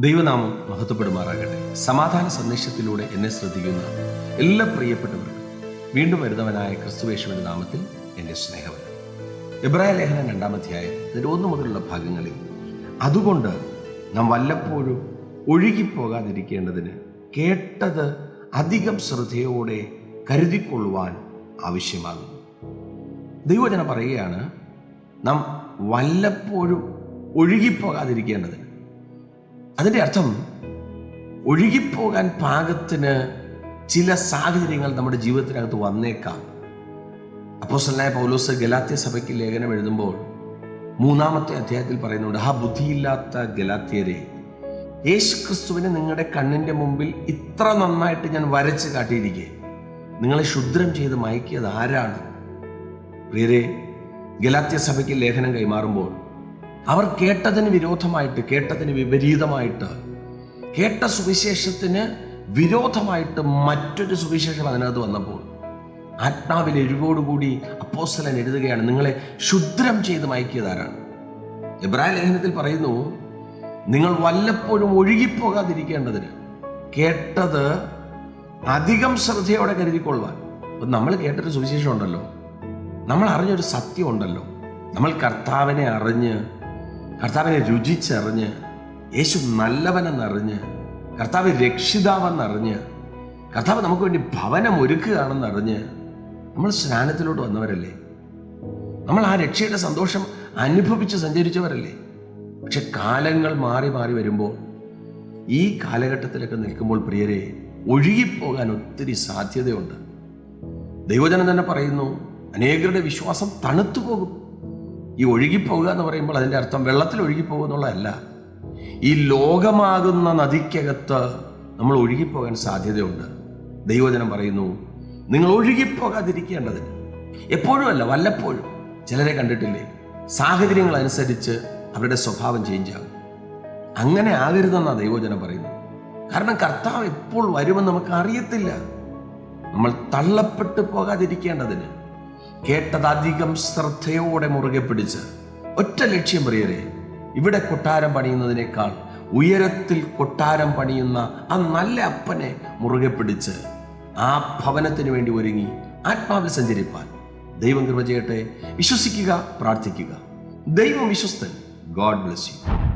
ദൈവനാമം മഹത്വപ്പെടുമാറാകട്ടെ. സമാധാന സന്ദേശത്തിലൂടെ എന്നെ ശ്രദ്ധിക്കുന്ന എല്ലാ പ്രിയപ്പെട്ടവർക്കും വീണ്ടും വരുന്നവനായ ക്രിസ്തുവേശുവിന്റെ നാമത്തിൽ എന്റെ സ്നേഹം എബ്രായ ലേഖനം രണ്ടാമധ്യായം ഇതിന്റെ ഒന്ന് മുതലുള്ള ഭാഗങ്ങളിൽ അതുകൊണ്ട് നാം വല്ലപ്പോഴും ഒഴുകിപ്പോകാതിരിക്കേണ്ടതിന് കേട്ടത് അധികം ശ്രദ്ധയോടെ കരുതിക്കൊള്ളുവാൻ ആവശ്യമാകുന്നു. ദൈവജന പറയുകയാണ് നാം വല്ലപ്പോഴും ഒഴുകിപ്പോകാതിരിക്കേണ്ടതിന് അതിന്റെ അർത്ഥം ഒഴുകിപ്പോകാൻ പാകത്തിന് ചില സാഹചര്യങ്ങൾ നമ്മുടെ ജീവിതത്തിനകത്ത് വന്നേക്കാം. അപ്പോസ്റ്റലായ പൗലോസ് ഗലാത്യ സഭയ്ക്ക് ലേഖനം എഴുതുമ്പോൾ മൂന്നാമത്തെ അധ്യായത്തിൽ പറയുന്നുണ്ട് ആ ബുദ്ധിയില്ലാത്ത ഗലാത്യരെ യേശു ക്രിസ്തുവിനെ നിങ്ങളുടെ കണ്ണിന്റെ മുമ്പിൽ ഇത്ര നന്നായിട്ട് ഞാൻ വരച്ച് കാട്ടിയിരിക്കെ. നിങ്ങളെ ക്ഷുദ്രം ചെയ്ത് മയക്കിയത് ആരാണ്? പ്രിയരെ ഗലാത്യ സഭയ്ക്ക് ലേഖനം കൈമാറുമ്പോൾ അവർ കേട്ടതിന് വിരോധമായിട്ട് കേട്ടതിന് വിപരീതമായിട്ട് കേട്ട സുവിശേഷത്തിന് വിരോധമായിട്ട് മറ്റൊരു സുവിശേഷം അതിനകത്ത് വന്നപ്പോൾ ആത്മാവിൽ എഴുകോടുകൂടി അപ്പോസ്തലൻ എഴുതുകയാണ് നിങ്ങളെ ക്ഷുദ്രം ചെയ്ത് മയക്കിയതാരാണ്? എബ്രായ ലേഖനത്തിൽ പറയുന്നു നിങ്ങൾ വല്ലപ്പോഴും ഒഴുകിപ്പോകാതിരിക്കേണ്ടതിന് കേട്ടത് അധികം ശ്രദ്ധയോടെ കരുതിക്കൊള്ളുവാൻ. അപ്പം നമ്മൾ കേട്ടൊരു സുവിശേഷം ഉണ്ടല്ലോ. നമ്മൾ അറിഞ്ഞൊരു സത്യം ഉണ്ടല്ലോ. നമ്മൾ കർത്താവിനെ അറിഞ്ഞ് കർത്താവിനെ രുചിച്ചറിഞ്ഞ് യേശു നല്ലവനെന്നറിഞ്ഞ് കർത്താവ് രക്ഷിതാവെന്നറിഞ്ഞ് കർത്താവ് നമുക്ക് വേണ്ടി ഭവനം ഒരുക്കുകയാണെന്നറിഞ്ഞ് നമ്മൾ സ്നാനത്തിലോട്ട് വന്നവരല്ലേ? നമ്മൾ ആ രക്ഷയുടെ സന്തോഷം അനുഭവിച്ച് സഞ്ചരിച്ചവരല്ലേ? പക്ഷെ കാലങ്ങൾ മാറി മാറി വരുമ്പോൾ ഈ കാലഘട്ടത്തിലൊക്കെ നിൽക്കുമ്പോൾ പ്രിയരെ ഒഴുകിപ്പോകാൻ ഒത്തിരി സാധ്യതയുണ്ട്. ദൈവജനം തന്നെ പറയുന്നു അനേകരുടെ വിശ്വാസം തണുത്തു പോകും ഈ ഒഴുകിപ്പോകുക എന്ന് പറയുമ്പോൾ അതിന്റെ അർത്ഥം വെള്ളത്തിൽ ഒഴുകിപ്പോകുക എന്നുള്ളതല്ല. ഈ ലോകമാകുന്ന നദിക്കകത്ത് നമ്മൾ ഒഴുകിപ്പോകാൻ സാധ്യതയുണ്ട്. ദൈവജനം പറയുന്നു നിങ്ങൾ ഒഴുകിപ്പോകാതിരിക്കേണ്ടതിന്. എപ്പോഴും അല്ല വല്ലപ്പോഴും. ചിലരെ കണ്ടിട്ടില്ലേ? സാഹചര്യങ്ങൾ അനുസരിച്ച് അവരുടെ സ്വഭാവം ചേഞ്ച് ആകും. അങ്ങനെ ആകരുതെന്നാണ് ദൈവജനം പറയുന്നു കാരണം കർത്താവ് എപ്പോൾ വരുമെന്ന് നമുക്ക് അറിയത്തില്ല. നമ്മൾ തള്ളപ്പെട്ടു പോകാതിരിക്കേണ്ടതിന്. കേട്ടതധികം ശ്രദ്ധയോടെ മുറുകെ പിടിച്ച് ഒറ്റ ലക്ഷ്യം പ്രിയരെ ഇവിടെ കൊട്ടാരം പണിയുന്നതിനേക്കാൾ ഉയരത്തിൽ കൊട്ടാരം പണിയുന്ന ആ നല്ല അപ്പനെ മുറുകെ പിടിച്ച് ആ ഭവനത്തിന് വേണ്ടി ഒരുങ്ങി ആത്മാവിൽ സഞ്ചരിപ്പാൻ ദൈവം കൃപ ചെയ്യട്ടെ. വിശ്വസിക്കുക പ്രാർത്ഥിക്കുക. ദൈവം വിശ്വസ്തൻ. God bless you